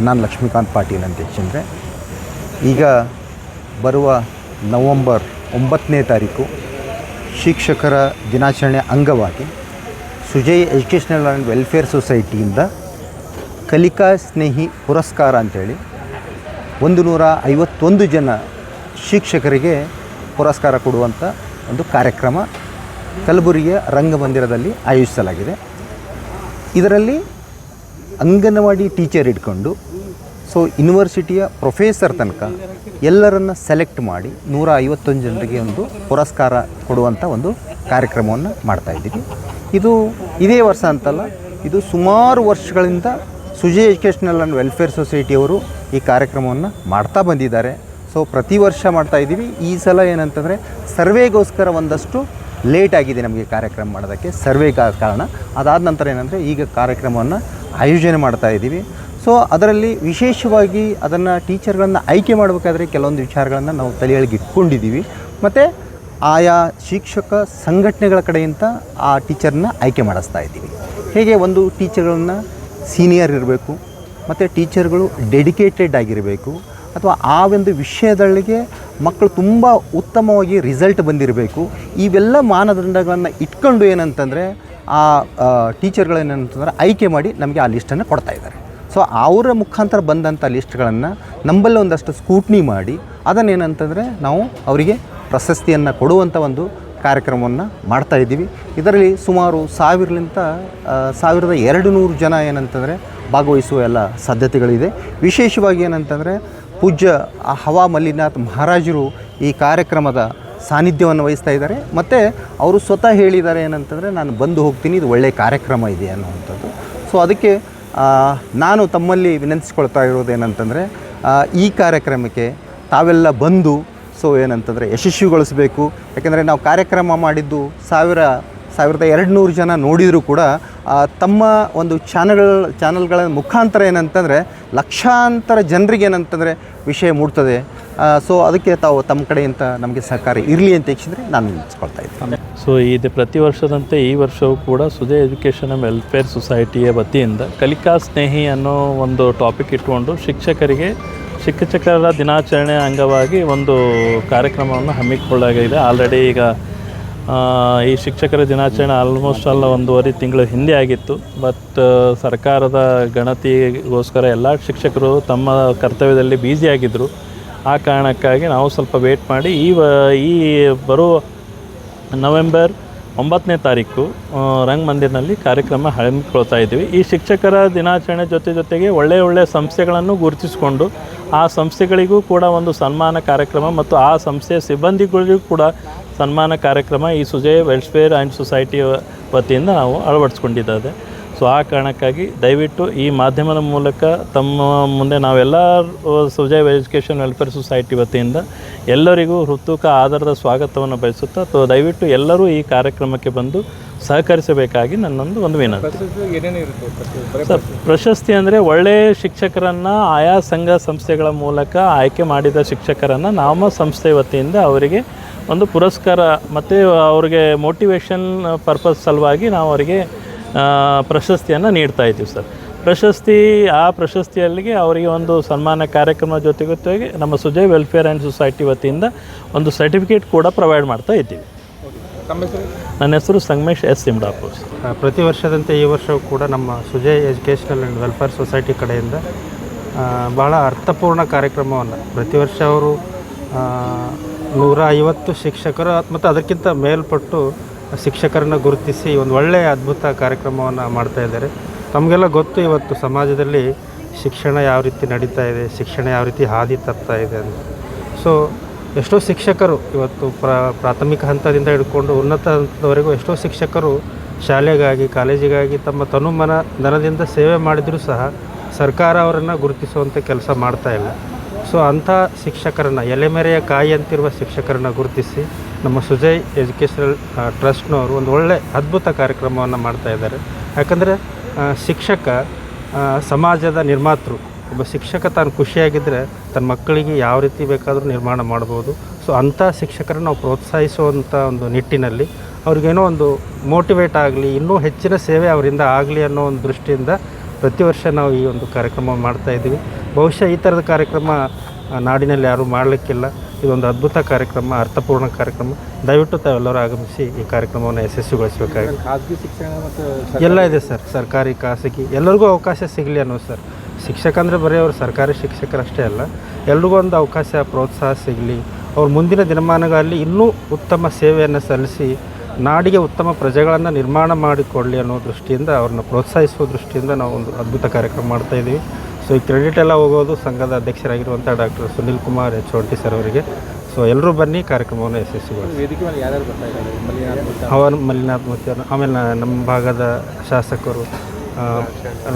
ನಾನು ಲಕ್ಷ್ಮೀಕಾಂತ್ ಪಾಟೀಲ್ ಅಂತ ಯಕ್ಷಂದ್ರೆ ಈಗ ಬರುವ ನವಂಬರ್ ಒಂಬತ್ತನೇ ತಾರೀಕು ಶಿಕ್ಷಕರ ದಿನಾಚರಣೆ ಅಂಗವಾಗಿ ಸುಜಯ್ ಎಜುಕೇಷನಲ್ ಆ್ಯಂಡ್ ವೆಲ್ಫೇರ್ ಸೊಸೈಟಿಯಿಂದ ಕಲಿಕಾ ಸ್ನೇಹಿ ಪುರಸ್ಕಾರ ಅಂಥೇಳಿ ಒಂದು ನೂರ ಐವತ್ತೊಂದು ಜನ ಶಿಕ್ಷಕರಿಗೆ ಪುರಸ್ಕಾರ ಕೊಡುವಂಥ ಒಂದು ಕಾರ್ಯಕ್ರಮ ಕಲಬುರಗಿಯ ರಂಗಮಂದಿರದಲ್ಲಿ ಆಯೋಜಿಸಲಾಗಿದೆ. ಇದರಲ್ಲಿ ಅಂಗನವಾಡಿ ಟೀಚರ್ ಇಟ್ಕೊಂಡು ಸೊ ಯೂನಿವರ್ಸಿಟಿಯ ಪ್ರೊಫೆಸರ್ ತನಕ ಎಲ್ಲರನ್ನ ಸೆಲೆಕ್ಟ್ ಮಾಡಿ ನೂರ ಐವತ್ತೊಂದು ಜನರಿಗೆ ಒಂದು ಪುರಸ್ಕಾರ ಕೊಡುವಂಥ ಒಂದು ಕಾರ್ಯಕ್ರಮವನ್ನು ಮಾಡ್ತಾಯಿದ್ದೀವಿ ಇದು ಇದೇ ವರ್ಷ ಅಂತಲ್ಲ, ಇದು ಸುಮಾರು ವರ್ಷಗಳಿಂದ ಸುಜಯ್ ಎಜುಕೇಷನಲ್ ಆ್ಯಂಡ್ ವೆಲ್ಫೇರ್ ಸೊಸೈಟಿಯವರು ಈ ಕಾರ್ಯಕ್ರಮವನ್ನು ಮಾಡ್ತಾ ಬಂದಿದ್ದಾರೆ. ಸೊ ಪ್ರತಿ ವರ್ಷ ಮಾಡ್ತಾ ಇದ್ದೀವಿ. ಈ ಸಲ ಏನಂತಂದರೆ ಸರ್ವೆಗೋಸ್ಕರ ಒಂದಷ್ಟು ಲೇಟ್ ಆಗಿದೆ ನಮಗೆ ಕಾರ್ಯಕ್ರಮ ಮಾಡೋದಕ್ಕೆ ಸರ್ವೆ ಕಾರಣ. ಅದಾದ ನಂತರ ಏನಂದರೆ ಈಗ ಕಾರ್ಯಕ್ರಮವನ್ನು ಆಯೋಜನೆ ಮಾಡ್ತಾ ಇದ್ದೀವಿ. ಸೊ ಅದರಲ್ಲಿ ವಿಶೇಷವಾಗಿ ಅದನ್ನು ಟೀಚರ್ಗಳನ್ನು ಆಯ್ಕೆ ಮಾಡಬೇಕಾದ್ರೆ ಕೆಲವೊಂದು ವಿಚಾರಗಳನ್ನು ನಾವು ತಲೆಯೊಳಗೆ ಇಟ್ಕೊಂಡಿದ್ದೀವಿ. ಮತ್ತು ಆಯಾ ಶಿಕ್ಷಕ ಸಂಘಟನೆಗಳ ಕಡೆಯಿಂದ ಆ ಟೀಚರ್ನ ಆಯ್ಕೆ ಮಾಡಿಸ್ತಾ ಇದ್ದೀವಿ. ಹೇಗೆ ಒಂದು ಟೀಚರ್ಗಳನ್ನು ಸೀನಿಯರ್ ಇರಬೇಕು, ಮತ್ತು ಟೀಚರ್ಗಳು ಡೆಡಿಕೇಟೆಡ್ ಆಗಿರಬೇಕು, ಅಥವಾ ಆ ಒಂದು ವಿಷಯದೊಳಗೆ ಮಕ್ಕಳು ತುಂಬ ಉತ್ತಮವಾಗಿ ರಿಸಲ್ಟ್ ಬಂದಿರಬೇಕು, ಇವೆಲ್ಲ ಮಾನದಂಡಗಳನ್ನು ಇಟ್ಕೊಂಡು ಏನಂತಂದರೆ ಆ ಟೀಚರ್ಗಳೇನಂತಂದ್ರೆ ಆಯ್ಕೆ ಮಾಡಿ ನಮಗೆ ಆ ಲಿಸ್ಟನ್ನು ಕೊಡ್ತಾ ಇದ್ದಾರೆ ಸೊ ಅವರ ಮುಖಾಂತರ ಬಂದಂಥ ಲಿಸ್ಟ್ಗಳನ್ನು ನಂಬಲ್ಲಿ ಒಂದಷ್ಟು ಸ್ಕೂಟ್ನಿ ಮಾಡಿ ಅದನ್ನೇನಂತಂದರೆ ನಾವು ಅವರಿಗೆ ಪ್ರಶಸ್ತಿಯನ್ನು ಕೊಡುವಂಥ ಒಂದು ಕಾರ್ಯಕ್ರಮವನ್ನು ಮಾಡ್ತಾ ಇದ್ದೀವಿ. ಇದರಲ್ಲಿ ಸುಮಾರು ಸಾವಿರಲಿಂತ ಸಾವಿರದ ಎರಡು ನೂರು ಜನ ಏನಂತಂದರೆ ಭಾಗವಹಿಸುವ ಎಲ್ಲ ಸಾಧ್ಯತೆಗಳಿದೆ. ವಿಶೇಷವಾಗಿ ಏನಂತಂದರೆ ಪೂಜ್ಯ ಹವಾ ಮಲ್ಲಿನಾಥ್ ಮಹಾರಾಜರು ಈ ಕಾರ್ಯಕ್ರಮದ ಸಾನ್ನಿಧ್ಯವನ್ನು ವಹಿಸ್ತಾ ಇದ್ದಾರೆ. ಮತ್ತು ಅವರು ಸ್ವತಃ ಹೇಳಿದ್ದಾರೆ ಏನಂತಂದರೆ, ನಾನು ಬಂದು ಹೋಗ್ತೀನಿ, ಇದು ಒಳ್ಳೆಯ ಕಾರ್ಯಕ್ರಮ ಇದೆ ಅನ್ನುವಂಥದ್ದು. ಸೊ ಅದಕ್ಕೆ ನಾನು ತಮ್ಮಲ್ಲಿ ವಿನಂತಿಸ್ಕೊಳ್ತಾ ಇರೋದು ಏನಂತಂದರೆ ಈ ಕಾರ್ಯಕ್ರಮಕ್ಕೆ ತಾವೆಲ್ಲ ಬಂದು ಸೊ ಏನಂತಂದರೆ, ಯಶಸ್ವಿಗೊಳಿಸಬೇಕು. ಯಾಕೆಂದರೆ ನಾವು ಕಾರ್ಯಕ್ರಮ ಮಾಡಿದ್ದು ಸಾವಿರ, ಸಾವಿರದ ಎರಡು ನೂರು ಜನ ನೋಡಿದರೂ ಕೂಡ ತಮ್ಮ ಒಂದು ಚಾನಲ್ಗಳ ಚಾನಲ್ಗಳ ಮುಖಾಂತರ ಏನಂತಂದರೆ, ಲಕ್ಷಾಂತರ ಜನರಿಗೆ ಏನಂತಂದರೆ ವಿಷಯ ಮೂಡ್ತದೆ. ಸೊ ಅದಕ್ಕೆ ತಾವು ತಮ್ಮ ಕಡೆಯಿಂದ ನಮಗೆ ಸಹಕಾರ ಇರಲಿ ಅಂತ ಹೆಚ್ಚಿದ್ರೆ ನಾನು ನಿಲ್ಲಿಸ್ಕೊಳ್ತಾ ಇದ್ದೀನಿ ಸೊ ಇದು ಪ್ರತಿ ವರ್ಷದಂತೆ ಈ ವರ್ಷವೂ ಕೂಡ ಸುಧೇ ಎಜುಕೇಷನ್ ಆ್ಯಂಡ್ ವೆಲ್ಫೇರ್ ಸೊಸೈಟಿಯ ವತಿಯಿಂದ ಕಲಿಕಾ ಸ್ನೇಹಿ ಅನ್ನೋ ಒಂದು ಟಾಪಿಕ್ ಇಟ್ಕೊಂಡು ಶಿಕ್ಷಕರಿಗೆ ಶಿಕ್ಷಕರ ದಿನಾಚರಣೆ ಅಂಗವಾಗಿ ಒಂದು ಕಾರ್ಯಕ್ರಮವನ್ನು ಹಮ್ಮಿಕೊಳ್ಳಲಾಗಿದೆ. ಆಲ್ರೆಡಿ ಈಗ ಈ ಶಿಕ್ಷಕರ ದಿನಾಚರಣೆ ಆಲ್ಮೋಸ್ಟ್ ಅಲ್ಲ, ಒಂದೂವರೆ ತಿಂಗಳು ಹಿಂದೆ ಆಗಿತ್ತು. ಬಟ್ ಸರ್ಕಾರದ ಗಣತಿಗೋಸ್ಕರ ಎಲ್ಲ ಶಿಕ್ಷಕರು ತಮ್ಮ ಕರ್ತವ್ಯದಲ್ಲಿ ಬ್ಯುಸಿಯಾಗಿದ್ದರು ಆ ಕಾರಣಕ್ಕಾಗಿ ನಾವು ಸ್ವಲ್ಪ ವೇಟ್ ಮಾಡಿ. ಈ ಈ ಬರೋ ನವೆಂಬರ್ ಒಂಬತ್ತನೇ ತಾರೀಕು ರಂಗಮಂದಿರ್ನಲ್ಲಿ ರಂಗ್ ಕಾರ್ಯಕ್ರಮ ಹಮ್ಮಿಕೊಳ್ತಾ ಇದ್ದೀವಿ. ಈ ಶಿಕ್ಷಕರ ದಿನಾಚರಣೆ ಜೊತೆ ಜೊತೆಗೆ ಒಳ್ಳೆಯ ಒಳ್ಳೆಯ ಸಂಸ್ಥೆಗಳನ್ನು ಗುರುತಿಸಿಕೊಂಡು, ಆ ಸಂಸ್ಥೆಗಳಿಗೂ ಕೂಡ ಒಂದು ಸನ್ಮಾನ ಕಾರ್ಯಕ್ರಮ ಮತ್ತು ಆ ಸಂಸ್ಥೆಯ ಸಿಬ್ಬಂದಿಗಳಿಗೂ ಕೂಡ ಸನ್ಮಾನ ಕಾರ್ಯಕ್ರಮ ಈ ಸುಜಯ್ ವೆಲ್ಫೇರ್ ಆ್ಯಂಡ್ ಸೊಸೈಟಿ ವತಿಯಿಂದ ನಾವು ಅಳವಡಿಸ್ಕೊಂಡಿದ್ದಾರೆ ಸೊ ಆ ಕಾರಣಕ್ಕಾಗಿ ದಯವಿಟ್ಟು ಈ ಮಾಧ್ಯಮದ ಮೂಲಕ ತಮ್ಮ ಮುಂದೆ ನಾವೆಲ್ಲ ಸುಜೈವ್ ಎಜುಕೇಷನ್ ವೆಲ್ಫೇರ್ ಸೊಸೈಟಿ ವತಿಯಿಂದ ಎಲ್ಲರಿಗೂ ಋತುಕ ಆಧಾರದ ಸ್ವಾಗತವನ್ನು ಬಯಸುತ್ತಾ ಸೊ ದಯವಿಟ್ಟು ಎಲ್ಲರೂ ಈ ಕಾರ್ಯಕ್ರಮಕ್ಕೆ ಬಂದು ಸಹಕರಿಸಬೇಕಾಗಿ ನನ್ನೊಂದು ಒಂದು ವಿನಂತಿ. ಸರ್ ಪ್ರಶಸ್ತಿ ಅಂದರೆ ಒಳ್ಳೆಯ ಶಿಕ್ಷಕರನ್ನು ಆಯಾ ಸಂಘ ಸಂಸ್ಥೆಗಳ ಮೂಲಕ ಆಯ್ಕೆ ಮಾಡಿದ ಶಿಕ್ಷಕರನ್ನು ನಮ್ಮ ಸಂಸ್ಥೆ ವತಿಯಿಂದ ಅವರಿಗೆ ಒಂದು ಪುರಸ್ಕಾರ ಮತ್ತು ಅವರಿಗೆ ಮೋಟಿವೇಶನ್ ಪರ್ಪಸ್ ಸಲುವಾಗಿ ನಾವು ಅವರಿಗೆ ಪ್ರಶಸ್ತಿಯನ್ನು ನೀಡ್ತಾ ಇದ್ದೀವಿ ಸರ್. ಪ್ರಶಸ್ತಿ ಆ ಪ್ರಶಸ್ತಿಯಲ್ಲಿಗೆ ಅವರಿಗೆ ಒಂದು ಸನ್ಮಾನ ಕಾರ್ಯಕ್ರಮ ಜೊತೆಗೊತ್ತಾಗಿ ಜೊತೆಗೆ ನಮ್ಮ ಸುಜಯ್ ವೆಲ್ಫೇರ್ ಆ್ಯಂಡ್ ಸೊಸೈಟಿ ವತಿಯಿಂದ ಒಂದು ಸರ್ಟಿಫಿಕೇಟ್ ಕೂಡ ಪ್ರೊವೈಡ್ ಮಾಡ್ತಾ ಇದ್ದೀವಿ. ನನ್ನ ಹೆಸರು ಸಂಗಮೇಶ್ ಎಸ್ ಸಿಮ್ಡಾಪುರ್ ಸರ್. ಪ್ರತಿ ವರ್ಷದಂತೆ ಈ ವರ್ಷವೂ ಕೂಡ ನಮ್ಮ Sujay educational and welfare society ಕಡೆಯಿಂದ ಭಾಳ ಬಹಳ ಅರ್ಥಪೂರ್ಣ ಕಾರ್ಯಕ್ರಮವನ್ನು ಪ್ರತಿ ವರ್ಷ ಅವರು ನೂರ ಐವತ್ತು ಶಿಕ್ಷಕರು ಮತ್ತು ಅದಕ್ಕಿಂತ ಮೇಲ್ಪಟ್ಟು ಶಿಕ್ಷಕರನ್ನು ಗುರುತಿಸಿ ಒಂದು ಒಳ್ಳೆಯ ಅದ್ಭುತ ಕಾರ್ಯಕ್ರಮವನ್ನು ಮಾಡ್ತಾ ಇದ್ದಾರೆ. ತಮಗೆಲ್ಲ ಗೊತ್ತು ಇವತ್ತು ಸಮಾಜದಲ್ಲಿ ಶಿಕ್ಷಣ ಯಾವ ರೀತಿ ನಡೀತಾ ಇದೆ, ಶಿಕ್ಷಣ ಯಾವ ರೀತಿ ಹಾದಿ ತಪ್ತಾ ಇದೆ ಅಂತ. ಸೊ ಎಷ್ಟೋ ಶಿಕ್ಷಕರು ಇವತ್ತು ಪ್ರ, ಪ್ರಾಥಮಿಕ ಹಂತದಿಂದ ಹಿಡ್ಕೊಂಡು ಉನ್ನತ ಹಂತದವರೆಗೂ ಎಷ್ಟೋ ಶಿಕ್ಷಕರು ಶಾಲೆಗಾಗಿ, ಕಾಲೇಜಿಗಾಗಿ ತಮ್ಮ ತನುಮನ ಧನದಿಂದ ಸೇವೆ ಮಾಡಿದರೂ ಸಹ ಸರ್ಕಾರ ಅವರನ್ನು ಗುರುತಿಸುವಂಥ ಕೆಲಸ ಮಾಡ್ತಾ ಇಲ್ಲ. ಸೊ ಅಂಥ ಶಿಕ್ಷಕರನ್ನು, ಎಲೆಮೆರೆಯ ಕಾಯಿ ಅಂತಿರುವ ಶಿಕ್ಷಕರನ್ನು ಗುರುತಿಸಿ ನಮ್ಮ ಸುಜಯ್ ಎಜುಕೇಷನಲ್ ಟ್ರಸ್ಟ್ನವರು ಒಂದು ಒಳ್ಳೆ ಅದ್ಭುತ ಕಾರ್ಯಕ್ರಮವನ್ನು ಮಾಡ್ತಾ ಇದ್ದಾರೆ. ಯಾಕಂದರೆ ಶಿಕ್ಷಕ ಸಮಾಜದ ನಿರ್ಮಾತೃ. ಒಬ್ಬ ಶಿಕ್ಷಕ ತಾನು ಖುಷಿಯಾಗಿದ್ದರೆ ತನ್ನ ಮಕ್ಕಳಿಗೆ ಯಾವ ರೀತಿ ಬೇಕಾದರೂ ನಿರ್ಮಾಣ ಮಾಡ್ಬೋದು. ಸೊ, ಅಂಥ ಶಿಕ್ಷಕರನ್ನು ನಾವು ಪ್ರೋತ್ಸಾಹಿಸುವಂಥ ಒಂದು ನಿಟ್ಟಿನಲ್ಲಿ ಅವ್ರಿಗೇನೋ ಒಂದು ಮೋಟಿವೇಟ್ ಆಗಲಿ, ಇನ್ನೂ ಹೆಚ್ಚಿನ ಸೇವೆ ಅವರಿಂದ ಆಗಲಿ ಅನ್ನೋ ಒಂದು ದೃಷ್ಟಿಯಿಂದ ಪ್ರತಿ ವರ್ಷ ನಾವು ಈ ಒಂದು ಕಾರ್ಯಕ್ರಮ ಮಾಡ್ತಾ ಇದ್ದೀವಿ. ಬಹುಶಃ ಈ ಥರದ ಕಾರ್ಯಕ್ರಮ ನಾಡಿನಲ್ಲಿ ಯಾರೂ ಮಾಡಲಿಕ್ಕಿಲ್ಲ. ಇದೊಂದು ಅದ್ಭುತ ಕಾರ್ಯಕ್ರಮ ಅರ್ಥಪೂರ್ಣ ಕಾರ್ಯಕ್ರಮ. ದಯವಿಟ್ಟು ತಾವೆಲ್ಲರೂ ಆಗಮಿಸಿ ಈ ಕಾರ್ಯಕ್ರಮವನ್ನು ಯಶಸ್ವಿಗೊಳಿಸಬೇಕಾಗಿದೆ. ಖಾಸಗಿ ಶಿಕ್ಷಣ ಮತ್ತು ಎಲ್ಲ ಇದೆ ಸರ್ ಸರ್ಕಾರಿ ಖಾಸಗಿ. ಎಲ್ಲರಿಗೂ ಅವಕಾಶ ಸಿಗಲಿ ಅನ್ನೋ ಸರ್. ಶಿಕ್ಷಕ ಅಂದರೆ ಬರೀ ಅವರು ಸರ್ಕಾರಿ ಶಿಕ್ಷಕರಷ್ಟೇ ಅಲ್ಲ. ಎಲ್ರಿಗೂ ಒಂದು ಅವಕಾಶ ಪ್ರೋತ್ಸಾಹ ಸಿಗಲಿ. ಅವ್ರ ಮುಂದಿನ ದಿನಮಾನಗಳಲ್ಲಿ ಇನ್ನೂ ಉತ್ತಮ ಸೇವೆಯನ್ನು ಸಲ್ಲಿಸಿ ನಾಡಿಗೆ ಉತ್ತಮ ಪ್ರಜೆಗಳನ್ನು ನಿರ್ಮಾಣ ಮಾಡಿಕೊಡಲಿ ಅನ್ನೋ ದೃಷ್ಟಿಯಿಂದ ಅವ್ರನ್ನ ಪ್ರೋತ್ಸಾಹಿಸುವ ದೃಷ್ಟಿಯಿಂದ ನಾವು ಒಂದು ಅದ್ಭುತ ಕಾರ್ಯಕ್ರಮ ಮಾಡ್ತಾ ಇದ್ದೀವಿ. ಸೊ ಈ ಕ್ರೆಡಿಟ್ ಎಲ್ಲ ಹೋಗೋದು ಸಂಘದ ಅಧ್ಯಕ್ಷರಾಗಿರುವಂಥ doctor Sunil Kumar H Onti sir ಅವರಿಗೆ. ಸೊ ಎಲ್ಲರೂ ಬನ್ನಿ ಕಾರ್ಯಕ್ರಮವನ್ನು ಯಶಸ್ವಿಗೊಳಿಸಿ. ವೇದಿಕೆ ಮೇಲೆ ಯಾರ್ಯಾರು ಬರ್ತಾ ಇದ್ದಾರೆ? ಮಲ್ಲಿನಾಥ್ ಮತ್ತು ಅವನ್ ಮಲ್ಲಿನಾಥ್ ಮೂರ್ತಿ ಆಮೇಲೆ ನಮ್ಮ ಭಾಗದ ಶಾಸಕರು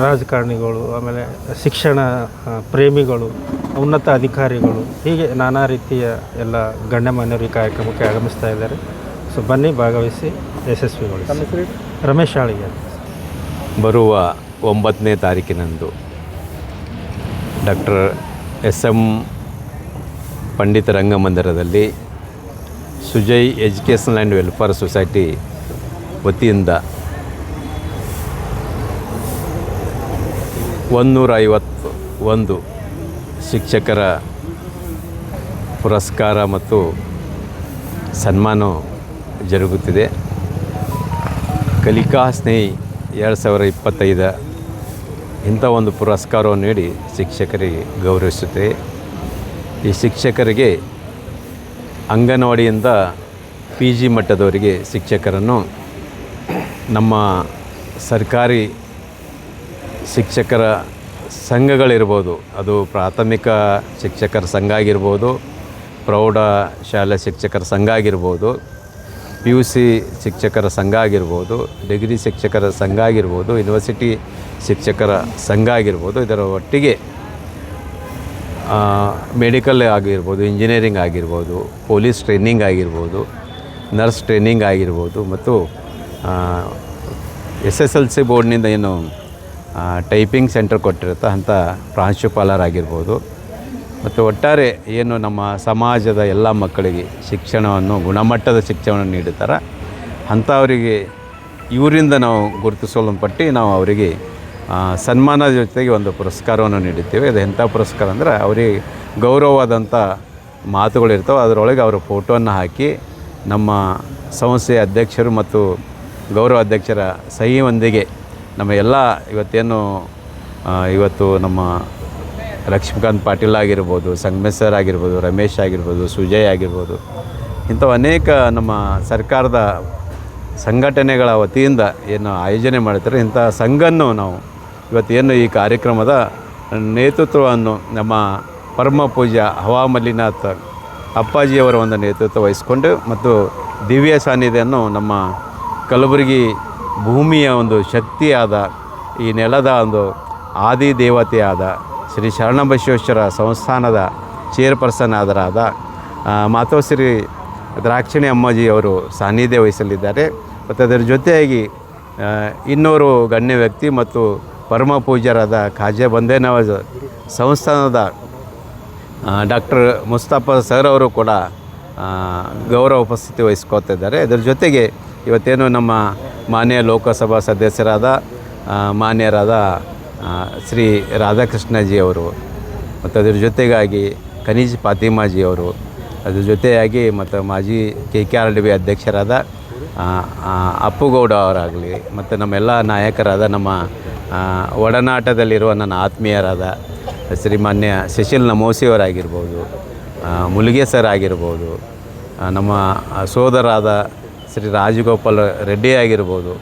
ರಾಜಕಾರಣಿಗಳು ಆಮೇಲೆ ಶಿಕ್ಷಣ ಪ್ರೇಮಿಗಳು ಉನ್ನತ ಅಧಿಕಾರಿಗಳು ಹೀಗೆ ನಾನಾ ರೀತಿಯ ಎಲ್ಲ ಗಣ್ಯಮಾನ್ಯರು ಈ ಕಾರ್ಯಕ್ರಮಕ್ಕೆ ಆಗಮಿಸ್ತಾ ಇದ್ದಾರೆ. ಸೊ ಬನ್ನಿ ಭಾಗವಹಿಸಿ ಯಶಸ್ವಿಗೊಳಿಸಿ. ರಮೇಶ್ ಆಳಿಗೆ ಬರುವ ಒಂಬತ್ತನೇ ತಾರೀಕಿನಂದು ಡಾಕ್ಟರ್ ಎಸ್ ಎಂ ಪಂಡಿತ ರಂಗಮಂದಿರದಲ್ಲಿ Sujay education and welfare society ವತಿಯಿಂದ ಒಂದುನೂರ ಐವತ್ತು ಒಂದು ಶಿಕ್ಷಕರ ಪುರಸ್ಕಾರ ಮತ್ತು ಸನ್ಮಾನ ಜರುಗುತ್ತಿದೆ. ಕಲಿಕಾ ಸ್ನೇಹಿ ಎರಡು ಸಾವಿರ ಇಪ್ಪತ್ತೈದ ಇಂಥ ಒಂದು ಪುರಸ್ಕಾರವನ್ನು ನೀಡಿ ಶಿಕ್ಷಕರಿಗೆ ಗೌರವಿಸುತ್ತೆ. ಈ ಶಿಕ್ಷಕರಿಗೆ ಅಂಗನವಾಡಿಯಿಂದ ಪಿ ಜಿ ಮಟ್ಟದವರಿಗೆ ಶಿಕ್ಷಕರನ್ನು ನಮ್ಮ ಸರ್ಕಾರಿ ಶಿಕ್ಷಕರ ಸಂಘಗಳಿರ್ಬೋದು, ಅದು ಪ್ರಾಥಮಿಕ ಶಿಕ್ಷಕರ ಸಂಘ ಆಗಿರ್ಬೋದು, ಪ್ರೌಢ ಶಾಲೆ ಶಿಕ್ಷಕರ ಸಂಘ ಆಗಿರ್ಬೋದು, ಪಿ ಯು ಸಿ ಶಿಕ್ಷಕರ ಸಂಘ ಆಗಿರ್ಬೋದು, ಡಿಗ್ರಿ ಶಿಕ್ಷಕರ ಸಂಘ ಆಗಿರ್ಬೋದು, ಯೂನಿವರ್ಸಿಟಿ ಶಿಕ್ಷಕರ ಸಂಘ ಆಗಿರ್ಬೋದು, ಇದರ ಒಟ್ಟಿಗೆ ಮೆಡಿಕಲ್ ಆಗಿರ್ಬೋದು ಇಂಜಿನಿಯರಿಂಗ್ ಆಗಿರ್ಬೋದು ಪೊಲೀಸ್ ಟ್ರೈನಿಂಗ್ ಆಗಿರ್ಬೋದು ನರ್ಸ್ ಟ್ರೈನಿಂಗ್ ಆಗಿರ್ಬೋದು, ಮತ್ತು ಎಸ್ ಎಸ್ ಎಲ್ ಸಿ ಬೋರ್ಡ್ನಿಂದ ಏನು ಟೈಪಿಂಗ್ ಸೆಂಟರ್ ಕೊಟ್ಟಿರುತ್ತೆ ಅಂಥ ಪ್ರಾಂಶುಪಾಲರಾಗಿರ್ಬೋದು. ಮತ್ತು ಒಟ್ಟಾರೆ ಏನು ನಮ್ಮ ಸಮಾಜದ ಎಲ್ಲ ಮಕ್ಕಳಿಗೆ ಶಿಕ್ಷಣವನ್ನು, ಗುಣಮಟ್ಟದ ಶಿಕ್ಷಣವನ್ನು ನೀಡುತ್ತಾರೆ ಅಂಥವರಿಗೆ ಇವರಿಂದ ನಾವು ಗುರುತಿಸಲ್ಪಟ್ಟು ನಾವು ಅವರಿಗೆ ಆ, ಸನ್ಮಾನದ ಜೊತೆಗೆ ಒಂದು ಪುರಸ್ಕಾರವನ್ನು ನೀಡುತ್ತೇವೆ ಅದು ಎಂಥ ಪುರಸ್ಕಾರ ಅಂದರೆ ಅವರಿಗೆ ಗೌರವವಾದಂಥ ಮಾತುಗಳಿರ್ತವೆ ಅದರೊಳಗೆ ಅವರ ಫೋಟೋವನ್ನು ಹಾಕಿ ನಮ್ಮ ಸಂಸ್ಥೆಯ ಅಧ್ಯಕ್ಷರು ಮತ್ತು ಗೌರವ ಅಧ್ಯಕ್ಷರ ಸಹಿಯೊಂದಿಗೆ ನಮ್ಮ ಎಲ್ಲ ಇವತ್ತೇನು ಇವತ್ತು ನಮ್ಮ ಲಕ್ಷ್ಮೀಕಾಂತ್ ಪಾಟೀಲ್ ಆಗಿರ್ಬೋದು ಸಂಗಮೇಶ್ವರ್ ಆಗಿರ್ಬೋದು ರಮೇಶ್ ಆಗಿರ್ಬೋದು ಸುಜಯ್ ಆಗಿರ್ಬೋದು ಇಂಥವು ಅನೇಕ ನಮ್ಮ ಸರ್ಕಾರದ ಸಂಘಟನೆಗಳ ವತಿಯಿಂದ ಏನು ಆಯೋಜನೆ ಮಾಡ್ತಾರೆ. ಇಂಥ ಸಂಘನ್ನು ನಾವು ಇವತ್ತೇನು ಈ ಕಾರ್ಯಕ್ರಮದ ನೇತೃತ್ವವನ್ನು ನಮ್ಮ ಪರಮ ಪೂಜ್ಯ ಹವಾ ಮಲ್ಲಿನಾಥ್ ಅಪ್ಪಾಜಿಯವರ ಒಂದು ನೇತೃತ್ವ ವಹಿಸಿಕೊಂಡು ಮತ್ತು ದಿವ್ಯ ಸಾನ್ನಿಧ್ಯವನ್ನು ನಮ್ಮ ಕಲಬುರಗಿ ಭೂಮಿಯ ಒಂದು ಶಕ್ತಿಯಾದ ಈ ನೆಲದ ಒಂದು ಆದಿ ದೇವತೆಯಾದ ಶ್ರೀ ಶರಣಬಸವೇಶ್ವರ ಸಂಸ್ಥಾನದ ಚೇರ್ಪರ್ಸನ್ ಆದರಾದ ಮಾತೋ ಮಾತೋಶ್ರೀ ದ್ರಾಕ್ಷಿಣಿ ಅಮ್ಮಾಜಿ ಅವರು ಸಾನ್ನಿಧ್ಯ ವಹಿಸಲಿದ್ದಾರೆ. ಮತ್ತು ಅದರ ಜೊತೆಯಾಗಿ ಇನ್ನೋರು ಗಣ್ಯ ವ್ಯಕ್ತಿ ಮತ್ತು ಪರಮ ಪೂಜ್ಯರಾದ ಖಾಜೆ ಬಂದೇ ನವಾಜ್ ಸಂಸ್ಥಾನದ ಡಾಕ್ಟರ್ ಮುಸ್ತಫ ಸರ್ ಅವರು ಕೂಡ ಗೌರವ ಉಪಸ್ಥಿತಿ ವಹಿಸ್ಕೋತಿದ್ದಾರೆ ಇದರ ಜೊತೆಗೆ ಇವತ್ತೇನು ನಮ್ಮ ಮಾನ್ಯ ಲೋಕಸಭಾ ಸದಸ್ಯರಾದ ಮಾನ್ಯರಾದ ಶ್ರೀ ರಾಧಾಕೃಷ್ಣಜಿ ಅವರು ಮತ್ತು ಅದರ ಜೊತೆಗಾಗಿ ಖನಿಜ್ ಫಾತಿಮಾಜಿ ಅವರು, ಅದ್ರ ಜೊತೆಯಾಗಿ ಮತ್ತು ಮಾಜಿ K K R D B ಅಧ್ಯಕ್ಷರಾದ ಅಪ್ಪುಗೌಡ ಅವರಾಗಲಿ ಮತ್ತು ನಮ್ಮೆಲ್ಲ ನಾಯಕರಾದ ನಮ್ಮ ಒಡನಾಟದಲ್ಲಿರುವ ನನ್ನ ಆತ್ಮೀಯರಾದ ಶ್ರೀಮಾನ್ಯ ಶಶಿಲ್ ನಮೋಸಿಯವರಾಗಿರ್ಬೋದು ಮುಲಿಗೆ ಸರ್ ಆಗಿರ್ಬೋದು ನಮ್ಮ ಸೋದರಾದ ಶ್ರೀ ರಾಜಗೋಪಾಲ್ ರೆಡ್ಡಿ ಆಗಿರ್ಬೋದು,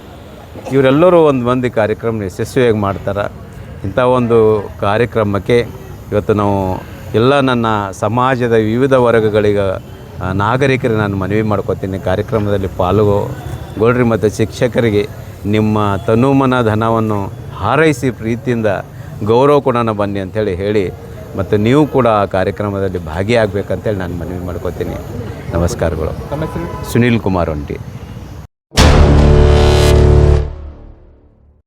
ಇವರೆಲ್ಲರೂ ಒಂದು ಮಂದಿ ಕಾರ್ಯಕ್ರಮ ಯಶಸ್ವಿಯಾಗಿ ಮಾಡ್ತಾರೆ. ಇಂಥ ಒಂದು ಕಾರ್ಯಕ್ರಮಕ್ಕೆ ಇವತ್ತು ನಾವು ಎಲ್ಲ ನನ್ನ ಸಮಾಜದ ವಿವಿಧ ವರ್ಗಗಳಿಗೆ ನಾಗರಿಕರಿಗೆ ನಾನು ಮನವಿ ಮಾಡ್ಕೋತೀನಿ. ಕಾರ್ಯಕ್ರಮದಲ್ಲಿ ಪಾಲ್ಗೊಳ್ಳ್ರಿ ಮತ್ತು ಶಿಕ್ಷಕರಿಗೆ ನಿಮ್ಮ ತನುಮನ ಧನವನ್ನು ಹಾರೈಸಿ ಪ್ರೀತಿಯಿಂದ ಗೌರವ ಕೊಡೋಣ ಬನ್ನಿ ಅಂಥೇಳಿ ಹೇಳಿ ಮತ್ತು ನೀವು ಕೂಡ ಆ ಕಾರ್ಯಕ್ರಮದಲ್ಲಿ ಭಾಗಿಯಾಗಬೇಕಂತೇಳಿ ನಾನು ಮನವಿ ಮಾಡ್ಕೋತೀನಿ. ನಮಸ್ಕಾರಗಳು. ಸುನೀಲ್ ಕುಮಾರ್ ಒಂಟಿ.